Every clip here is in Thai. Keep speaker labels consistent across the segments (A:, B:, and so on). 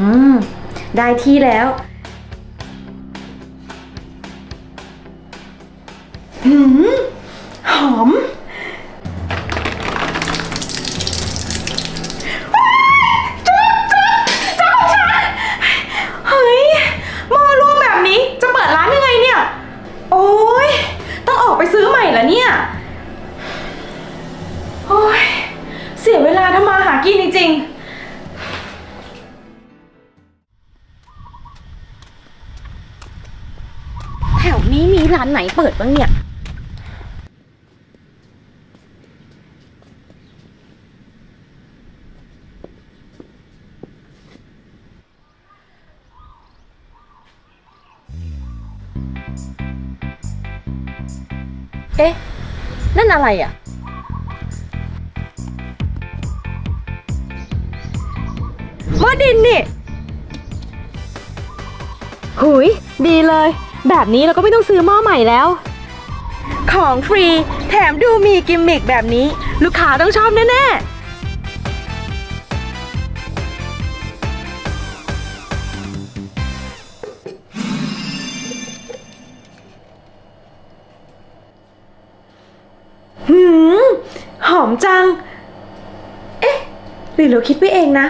A: อืม ได้ที่แล้ว หืม หอม ไหนเปิดบ้างเนี่ย เอ๊ะ นั่นอะไรอะ หม้อดินนี่ หุยดีเลย แบบนี้เราก็ไม่ต้องซื้อหม้อใหม่แล้ว ของฟรี แถมดูมีกิมมิกแบบนี้ ลูกค้าต้องชอบแน่ๆหืมหอมจัง เอ๊ะ หรือเราคิดไปเองนะ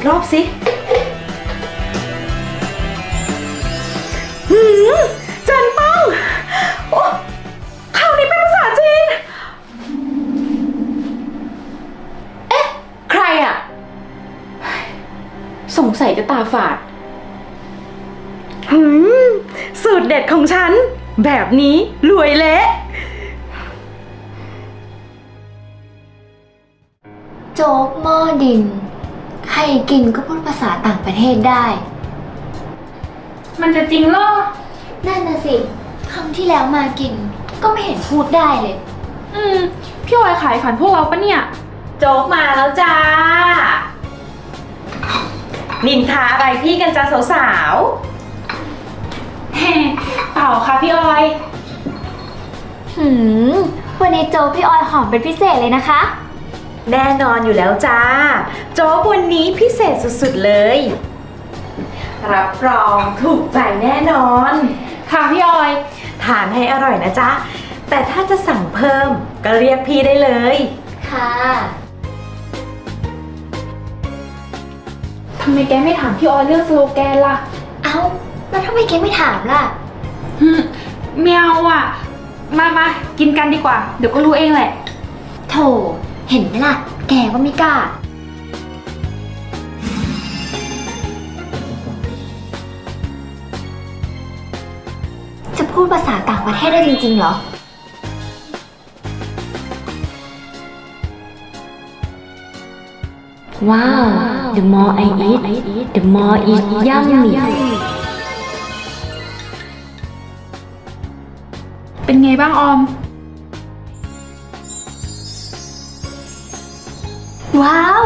A: อีกรอบสิหืมจันปังโอ้คราวนี้เป็นภาษาจีน เอ๊ะ ใครอะสงสัยจะตาฝาดหืมสูตรเด็ดของฉัน แบบนี้รวยเละ
B: กินก็พูดภาษาต่างประเทศได้
C: มันจะจริงเหรอ
B: นั่นน่ะสิ ครั้งที่แล้วมากิน ก็ไม่เห็นพูดได้เลย
C: อืม พี่ออยขายฝันพวกเราปะเนี่ย
A: โจ๊กมาแล้วจ้า นินทาอะไรพี่กันจ้าสาว
C: เฮ้เปล่าค่ะพี่ออย
B: หืม วันนี้โจ๊กพี่ออยหอมเป็นพิเศษเลยนะคะ
A: ๆ แน่นอนอยู่แล้วจ้า โจ๊กวันนี้พิเศษสุดๆเลย รับรองถูกใจแน่นอน
C: ค่ะพี่ออย
A: ทานให้อร่อยนะจ๊ะ แต่ถ้าจะสั่งเพิ่มก็เรียกพี่ได้เลย
B: ค่ะ
C: ทำไมแกไม่ถามพี่ออยเรื่องสโลแกนล่ะ
B: เอ้า แล้วทำไมแกไม่ถามล่ะ
C: ฮึมเมียวอะ มามากินกันดีกว่า เดี๋ยวก็รู้เองแหละ
B: โถ เห็นไหมล่ะ แกก็ไม่กล้า จะพูดภาษาต่างประเทศได้จริงๆเหรอ
D: ว้าว the more I eat the more it yummy
C: เป็นไงบ้างออม
B: ว้าว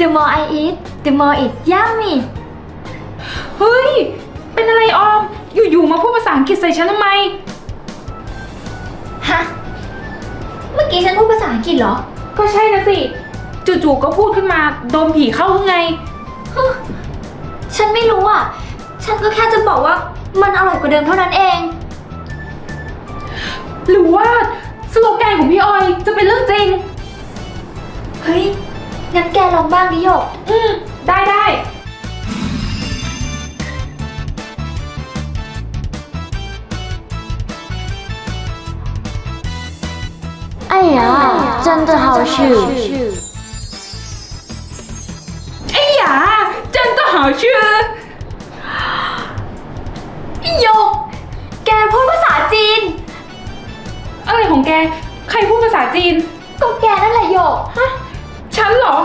B: the more I eat the more it yummy
C: เฮ้ย เป็นอะไรออม อยู่ๆ มาพูดภาษาอังกฤษใส่ฉันทำไม
B: ฮะ เมื่อกี้ฉันพูดภาษาอังกฤษเหรอ
C: ก็ใช่นะสิ จู่ๆ ก็พูดขึ้นมา โดนผีเข้าหรือไง
B: ฉันไม่รู้อะ ฉันก็แค่จะบอกว่ามันอร่อยกว่าเดิมเท่านั้นเอง
C: หรือว่าสโลแกนของพี่ออยจะเป็นเรื่องจริง
B: เฮ้ย งั้นแกลองบ้างดิโยก
C: อืม ได้ได้
D: 哎呀，真的好吃！
C: 哎呀，真的好吃！
B: โยก แกพูดภาษาจีน
C: อะไรของแก ใครพูดภาษาจีน
B: ก็แกนั่นแหละโยก
C: ฮะ ฉันเหรอ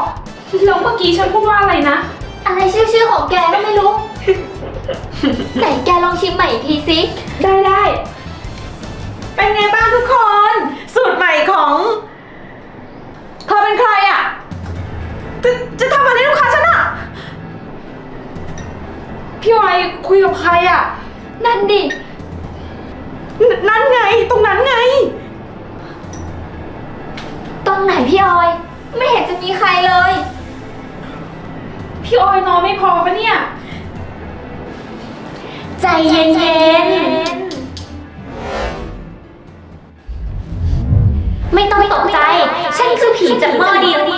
C: แล้วเมื่อกี้ฉันพูดว่าอะไรนะ
B: อะไรชื่อๆของแกก็ไม่รู้ ไหนแกลองชิมใหม่อีกทีสิ
C: ได้ได้
A: เป็นไงบ้างทุกคน สูตรใหม่ของเธอเป็นใครอะ จะจะทำอะไรลูกค้าฉันอะ
C: พี่ออยคุยกับใครอะ
B: นั่นดิ
A: นนั่นไง ตรงนั้นไง
B: ตรงไหนพี่ออย ไม่เห็นจะมีใครเลย
C: พี่ออยนอนไม่พอปะเนี่ย
B: ใจเย็นๆ ไม่ต้องตกใจ ฉันคือผีจากหม้อดินอี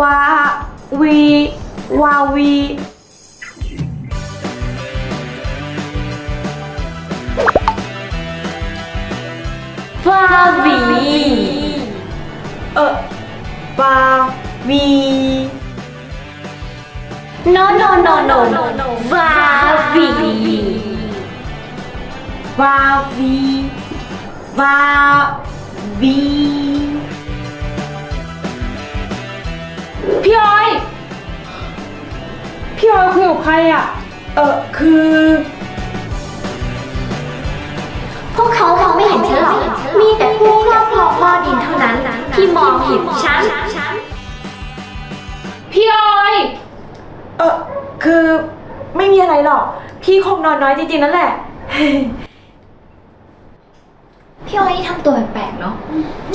A: วาวี วาวี
B: ฟาวี
A: เออวาวี
B: โนโนโนโนฟาวี
A: วาวีวาวี
C: พี่ออย พี่ออยคุยกับใครอะ
A: เออคือ
B: พ วกเขามองไม่เห็นฉันหรอก มีแต่ผู้ครอบครองหม้อดินเท่านั้นที่มองเห็นฉัน
C: พี่ออย
A: เออคือไม่มีอะไรหรอก พี่คงนอนน้อยจริงๆนั่นแหละ
B: พี่ออยนี่ทำตัวแปลกๆเนาะ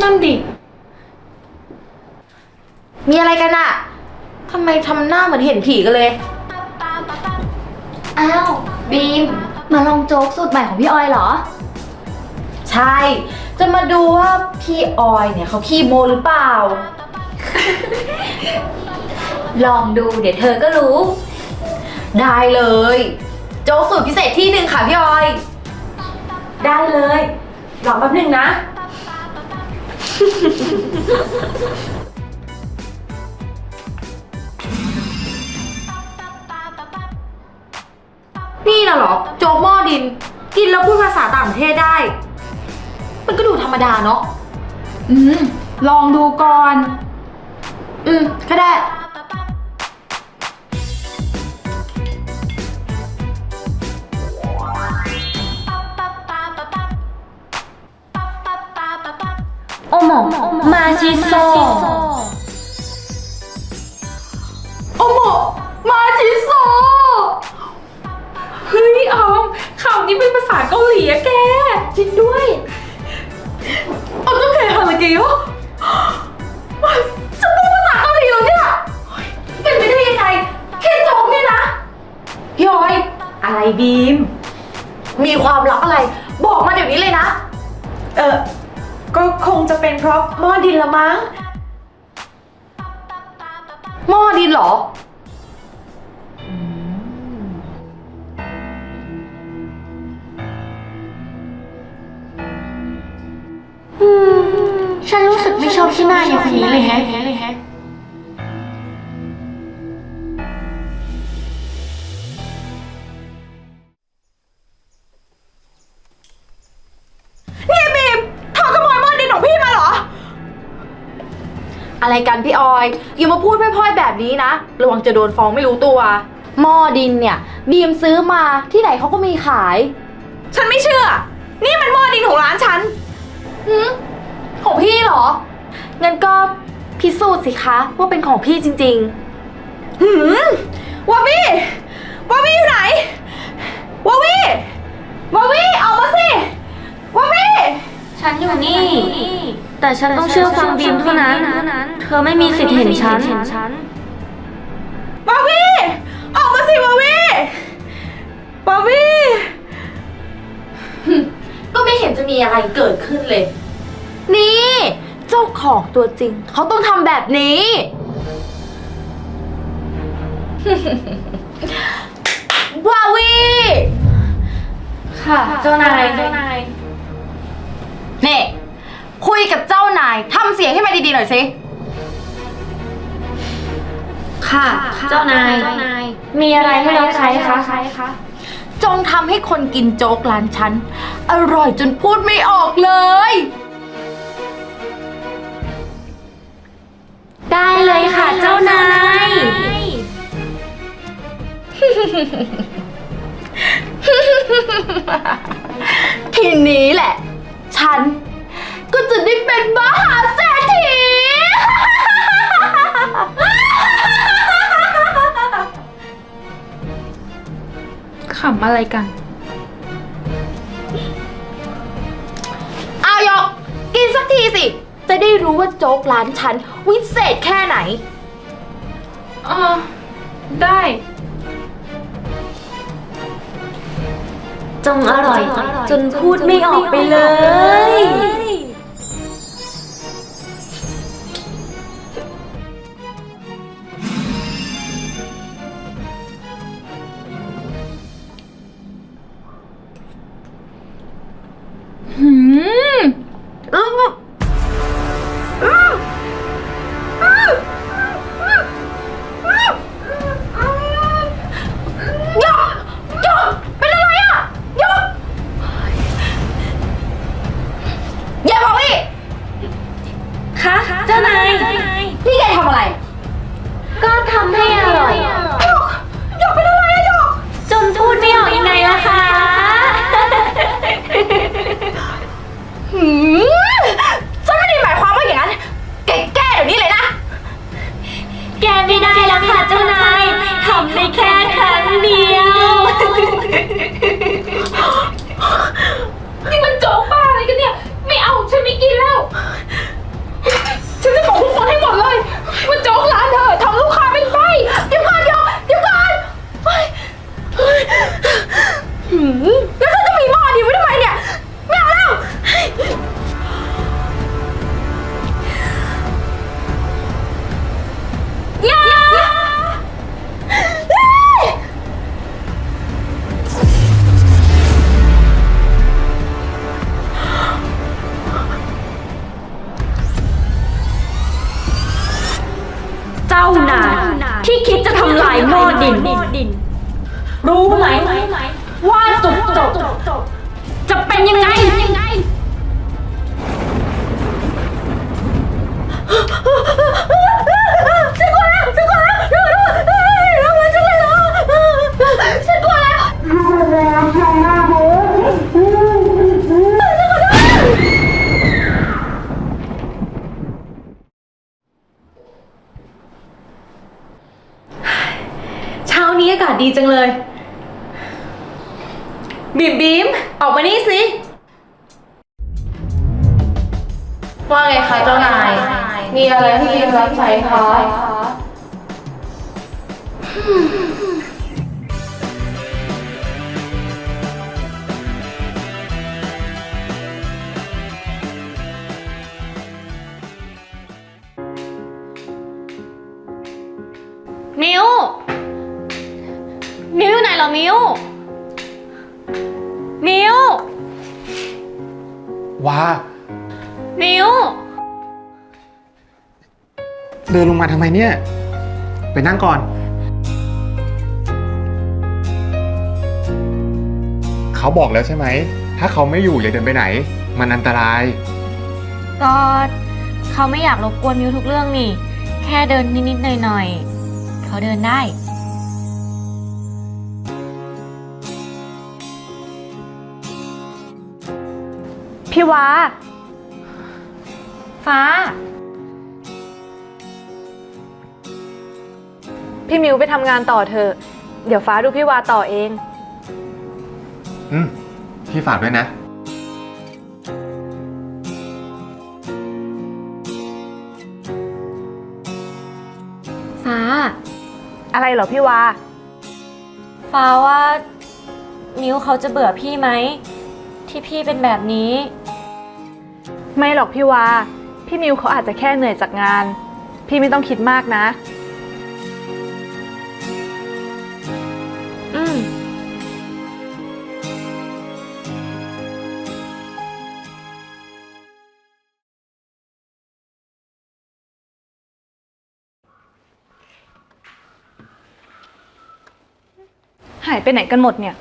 C: นั่นดิ
E: มีอะไรกันอะทำไมทำหน้าเหมือนเห็นผีกันเลย
B: อ้าว บีม มาลองโจ๊กสูตรใหม่ของพี่ออยเหรอ
E: ใช่ จะมาดูว่าพี่ออยเนี่ยเขาขี้โมหรือเปล่า
B: ลองดูเดี๋ยวเธอก็รู้
E: ได้เลย โจ๊กสูตรพิเศษที่หนึ่งค่ะพี่ออย
A: ได้เลยรอแป๊บหนึงนะ
E: นี่นะเหรอ โจ๊กหม้อดิน กินแล้วพูดภาษาต่างประเทศได้ มันก็ดูธรรมดาเนาะ
C: อืม ลองดูก่อน
E: อืม ก็ได้
D: โอโมมาชิโซ
C: โอโมมาชิโซ เฮ้ยออมข่าวนี้เป็นภาษาเกาหลีอะแก จริงด้วย
A: 어떻게 하는 게요?
E: จะพูดภาษาเกาหลีเหรอเนี่ยเฮ้ยเป็นไปได้ยังไง แค่โจ๊กเนี่ยนะ พี่ออย
A: อะไรบีม
E: มีความลับอะไร บอกมาเดี๋ยวนี้เลยนะ
A: เออก็คงจะเป็นเพราะหม้อดินละมั้ง
E: หม้อดินเหรอ
B: อบที่หน้าอย่างคนนี้เลยแฮะ
A: นี่บีมเธอขโมยหม้อดินของพี่มาเหรอ
E: อะไรกันพี่ออยอย่ามาพูดพร่อยๆแบบนี้นะ ระวังจะโดนฟ้องไม่รู้ตัว หม้อดินเนี่ย บีมซื้อมาที่ไหนเขาก็มีขาย
A: ฉันไม่เชื่อ นี่มันหม้อดินของร้านฉัน
E: หืมของพี่เหรอ งั้นก็พิสูจน์สิคะว่าเป็นของพี่จริง
A: หืมวาวี่วาวี่อยู่ไหนวาวี่วาวี่ออกมาสิวาวี่
D: ฉันอยู่นี่ แต่ฉันต้องเชื่อฟังบีมเท่านั้น เธอไม่มีสิทธิ์เห็นฉัน
A: วาวี่ออกมาสิวาวี่วาวี่
E: ๆก็ไม่เห็นจะมีอะไรเกิดขึ้นเลย นี่ เจ้าของตัวจริง เขาต้องทำแบบนี้ วาวี
C: ค่ะ เจ้านายเจ้านาย
E: นี่ คุยกับเจ้านายทำเสียงให้มันดีๆหน่อยสิ
D: ค่ะ เจ้านาย มีอะไรให้รับใช้คะ
E: จงทำให้คนกินโจ๊กร้านฉัน อร่อยจนพูดไม่ออกเลย
D: ได้เลยค่ะเจ้านาย
E: ทีนี้แหละ ฉัน ก็จะได้เป็นมหาเศรษฐี
C: ขำอะไรกัน
E: เอาหยก กินสักทีสิ จะได้รู้ว่าโจ๊กร้านฉัน วิเศษแค่ไหน
C: เออได้
D: จงอร่อย จนพูดไม่ออกไปเลย Mm-hmm. ลายหม้อดิน มิว
A: มิ
E: วอ
D: ยู่ไหนเหรอมิว มิว
F: ว้า
D: มิว
F: เดินลงมาทำไมเนี่ย ไปนั่งก่อน เขาบอกแล้วใช่ไหม ถ้าเขาไม่อยู่อย่าเดินไปไหน มันอันตราย
D: ก็เขาไม่อยากรบกวนมิวทุกเรื่องนี่ แค่เดินนิด ๆ หน่อย ๆ เขาเดินได้
A: พี่วา
D: ฟ้า
A: พี่มิวไปทำงานต่อเถอะ เดี๋ยวฟ้าดูพี่วาต่อเอง
F: อืมพี่ฝากด้วยนะ
D: ฟ้า
A: อะไรเหรอพี่วา
D: ฟ้าว่ามิวเขาจะเบื่อพี่ไหม ที่พี่เป็นแบบนี้
A: ไม่หรอกพี่วา พี่มิวเขาอาจจะแค่เหนื่อยจากงาน พี่ไม่ต้องคิดมากนะายไปไหนกันหมดเนี่ย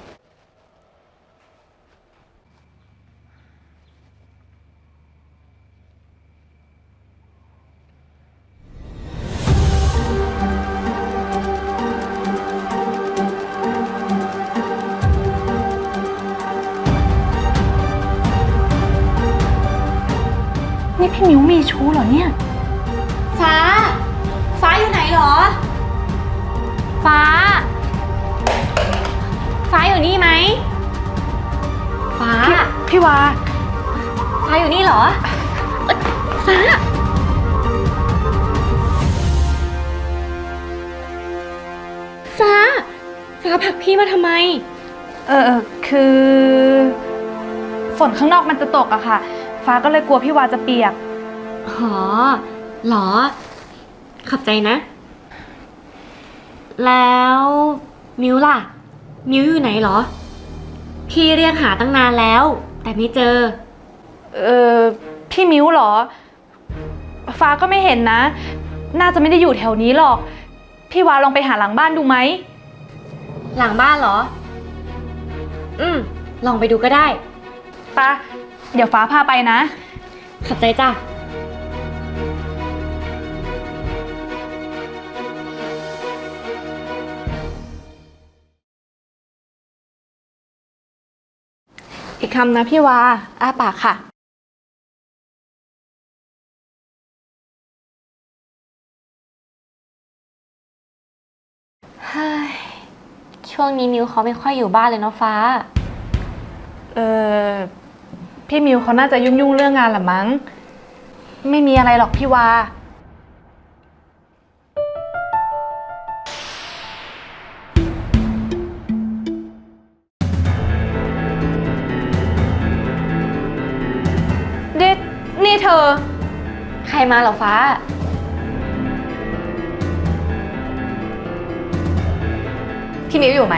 A: า
D: ผักพี่มาทำไม
G: เออเออคือ ฝนข้างนอกมันจะตกอะค่ะ ฟ้าก็เลยกลัวพี่วาจะเปียก
D: หอเหรอ ขอบใจนะ แล้วมิวล่ะ มิวอยู่ไหนเหรอ พี่เรียกหาตั้งนานแล้ว แต่ไม่เจอ
G: เออพี่มิวเหรอ ฟ้าก็ไม่เห็นนะ น่าจะไม่ได้อยู่แถวนี้หรอก พี่วาลองไปหาหลังบ้านดูไหม
D: หลังบ้านเหรอ อืม ลองไปดูก็ได้
G: ปะเดี๋ยวฟ้าพาไปนะ
D: ขอบใจจ้ะ
G: อีกคำนะพี่วาอ้าปากค่ะ
D: ช่วงนี้มิวเขาไม่ค่อยอยู่บ้านเลยเนาะฟ้า
G: เออพี่มิวเขาน่าจะยุ่งๆเรื่องงานแหละมั้ง ไม่มีอะไรหรอกพี่วา นี่นี่เธอ
D: ใครมาเหรอฟ้า
E: พี่มิวอยู่ไหม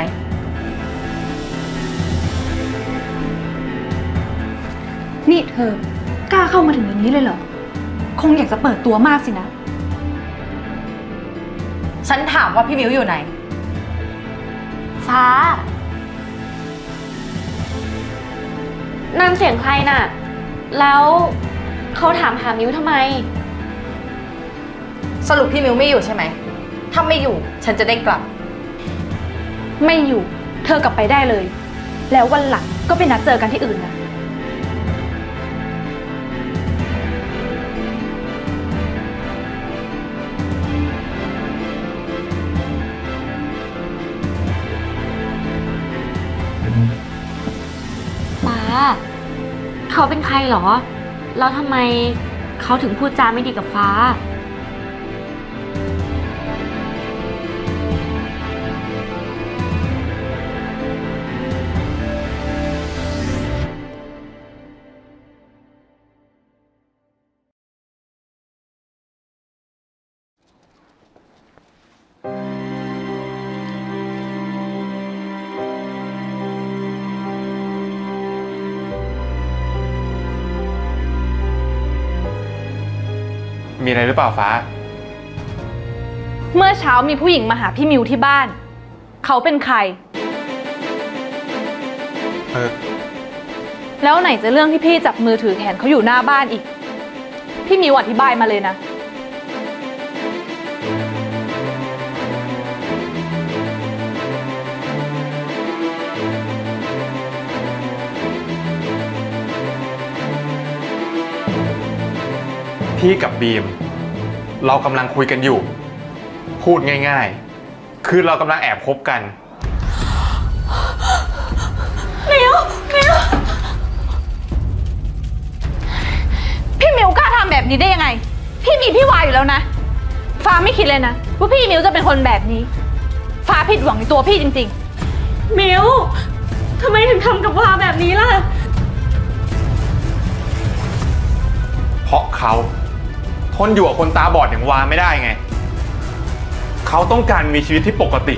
G: นี่เธอกล้าเข้ามาถึงอย่างนี้เลยเหรอ คงอยากจะเปิดตัวมากสินะ
E: ฉันถามว่าพี่มิวอยู่ไหน
D: ฟ้านั่นเสียงใครน่ะ แล้วเขาถามหามิวทำไม
E: สรุปพี่มิวไม่อยู่ใช่ไหม ถ้าไม่อยู่ฉันจะได้กลับ
G: ไม่อยู่ เธอกลับไปได้เลย แล้ววันหลังก็ไปนัดเจอกันที่อื่นนะ
D: ฟ้า เขาเป็นใครเหรอ แล้วทำไมเขาถึงพูดจาไม่ดีกับฟ้า
F: มีอะไรหรือเปล่าฟ้า
G: เมื่อเช้ามีผู้หญิงมาหาพี่มิวที่บ้าน เขาเป็นใคร
F: เออ
G: แล้วไหนจะเรื่องที่พี่จับมือถือแขนเขาอยู่หน้าบ้านอีก พี่มิวอธิบายมาเลยนะ
F: พี่กับบีม เรากำลังคุยกันอยู่ พูดง่ายๆ คือเรากำลังแอบคบกัน
G: พี่มิวกล้าทำแบบนี้ได้ยังไง พี่มีพี่วายอยู่แล้วนะ ฟ้าไม่คิดเลยนะ ว่าพี่มิวจะเป็นคนแบบนี้ ฟ้าผิดหวังในตัวพี่จริงๆ
D: มิวทำไมถึงทำกับวาแบบนี้ล่ะ
F: เพราะเขา ทนอยู่กับคนตาบอดอย่างวาไม่ได้ไง เขาต้องการมีชีวิตที่ปกติ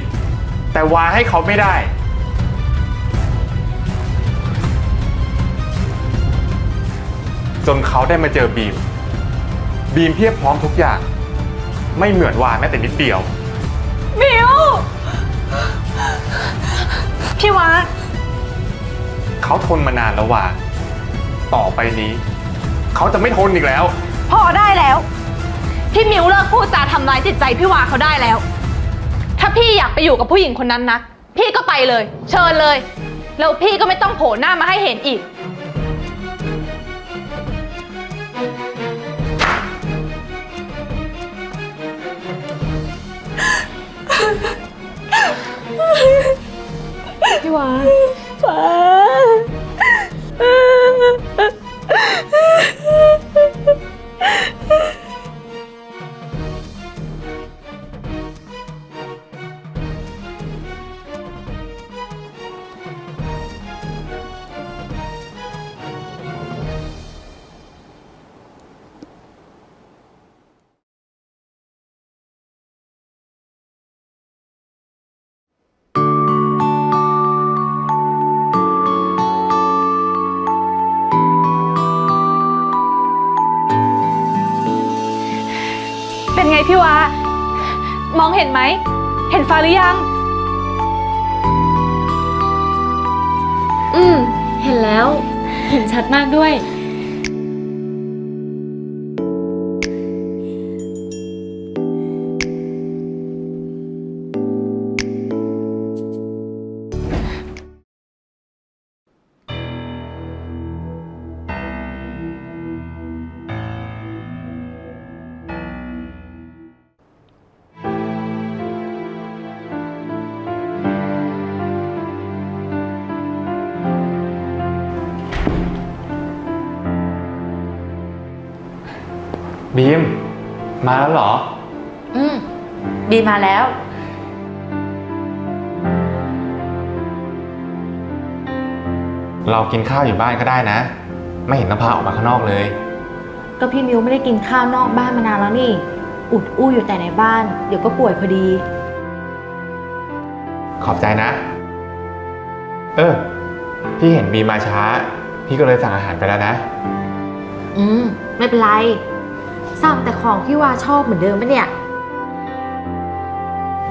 F: แต่วาให้เขาไม่ได้ จนเขาได้มาเจอบีม บีมเพียบพร้อมทุกอย่าง ไม่เหมือนวาแม้แต่นิดเดียว
G: มิว พี่วา
F: เขาทนมานานแล้ววาต่อไปนี้ เขาจะไม่ทนอีกแล้ว
G: พอได้แล้ว พี่มิวเลิกพูดจาทำร้ายจิตใจพี่วาเขาได้แล้ว ถ้าพี่อยากไปอยู่กับผู้หญิงคนนั้นนะ พี่ก็ไปเลย เชิญเลย แล้วพี่ก็ไม่ต้องโผล่หน้ามาให้เห็นอีก
H: พี่วา ฟ้า
G: ฟ้าหรือยัง
D: อืม เห็นแล้ว เห็นชัดมากด้วย
F: มาแล้วเหรอ
E: อืม บีมมาแล้ว
F: เรากินข้าวอยู่บ้านก็ได้นะ ไม่เห็นต้องพาออกมาข้างนอกเลย
E: ก็พี่มิวไม่ได้กินข้าวนอกบ้านมานานแล้วนี่ อุดอู้อยู่แต่ในบ้าน เดี๋ยวก็ป่วยพอดี
F: ขอบใจนะ เออ พี่เห็นบีมมาช้า พี่ก็เลยสั่งอาหารไปแล้วนะ
E: อืม ไม่เป็นไร สั่งแต่ของพี่วาชอบเหมือนเดิมปะเนี่ย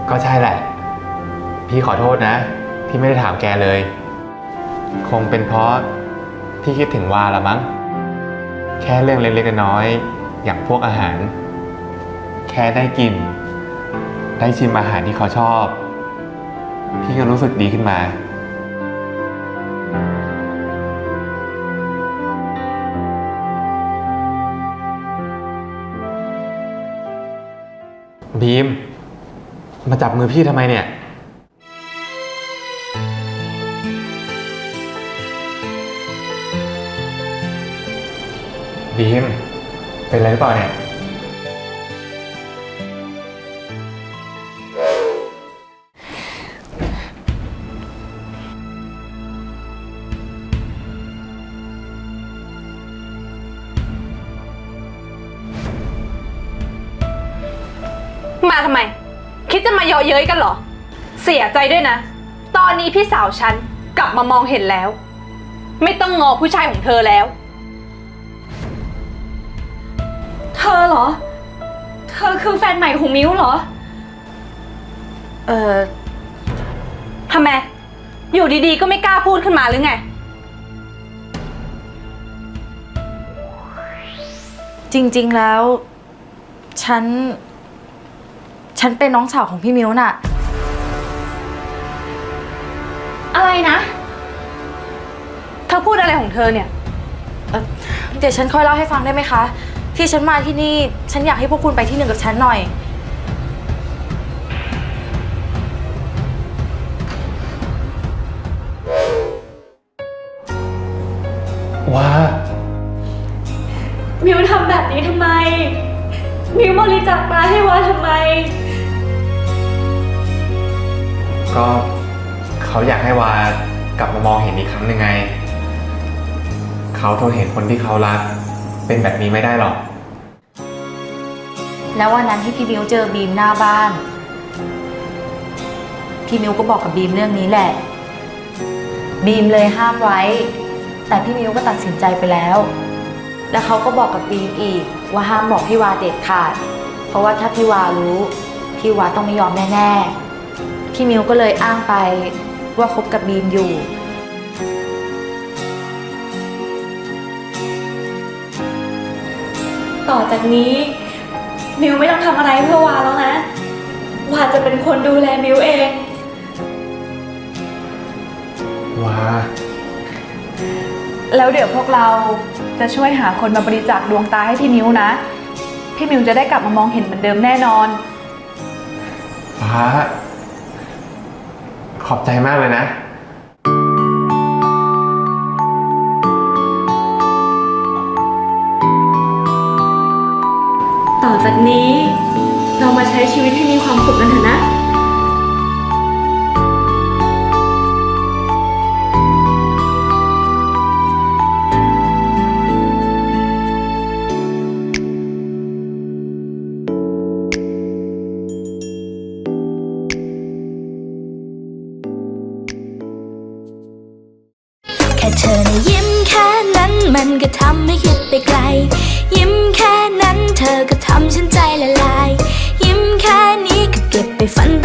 F: ก็ใช่แหละ พี่ขอโทษนะ ที่ไม่ได้ถามแกเลย คงเป็นเพราะพี่คิดถึงวาละมั้ง แค่เรื่องเล็กๆน้อยๆอย่างพวกอาหาร แค่ได้กิน ได้ชิมอาหารที่เขาชอบ พี่ก็รู้สึกดีขึ้นมา บีม มาจับมือพี่ทำไมเนี่ย บีม เป็นอะไรหรือเปล่าเนี่ย
G: เยาะเย้ยกันเหรอ เสียใจด้วยนะ ตอนนี้พี่สาวฉันกลับมามองเห็นแล้ว ไม่ต้องงอผู้ชายของเธอแล้ว
D: เธอเหรอ เธอคือแฟนใหม่ของมิวเหรอ
E: เออ
G: ทำไม อยู่ดีๆ ก็ไม่กล้าพูดขึ้นมาหรือไง
E: จริงๆแล้ว ฉัน ฉันเป็นน้องสาวของพี่มิวน่ะ
D: อะไรนะ
G: เธอพูดอะไรของเธอเนี่ย
E: เอ่อเดี๋ยวฉันค่อยเล่าให้ฟังได้ไหมคะ ที่ฉันมาที่นี่ ฉันอยากให้พวกคุณไปที่หนึ่งกับฉันหน่อย
F: ว้า
D: มิวทำแบบนี้ทำไม มิวบริจาคตาให้วาทำไม
F: ก็เขาอยากให้วากลับมามองเห็นอีกครั้งหนึ่งไง เขาทนเห็นคนที่เขารัก เป็นแบบนี้ไม่ได้หรอก
E: แล้ววันนั้นที่พี่มิวเจอบีมหน้าบ้าน พี่มิวก็บอกกับบีมเรื่องนี้แหละ บีมเลยห้ามไว้ แต่พี่มิวก็ตัดสินใจไปแล้ว แล้วเขาก็บอกกับบีมอีก ว่าห้ามบอกพี่วาเด็ดขาด เพราะว่าถ้าพี่วารู้ พี่วาต้องไม่ยอมแน่ๆ พี่มิวก็เลยอ้างไปว่าคบกับบีมอยู่
D: ต่อจากนี้ มิวไม่ต้องทำอะไรเพื่อวาแล้วนะ วาจะเป็นคนดูแลมิวเอง
F: ว้า
G: แล้วเดี๋ยวพวกเราจะช่วยหาคนมาบริจาคดวงตาให้พี่มิวนะ พี่มิวจะได้กลับมามองเห็นเหมือนเดิมแน่นอน
F: ฟ้า ขอบใจมากเลยนะ
I: ต่อจากนี้เรามาใช้ชีวิตให้มีความสุขกันเถอะนะ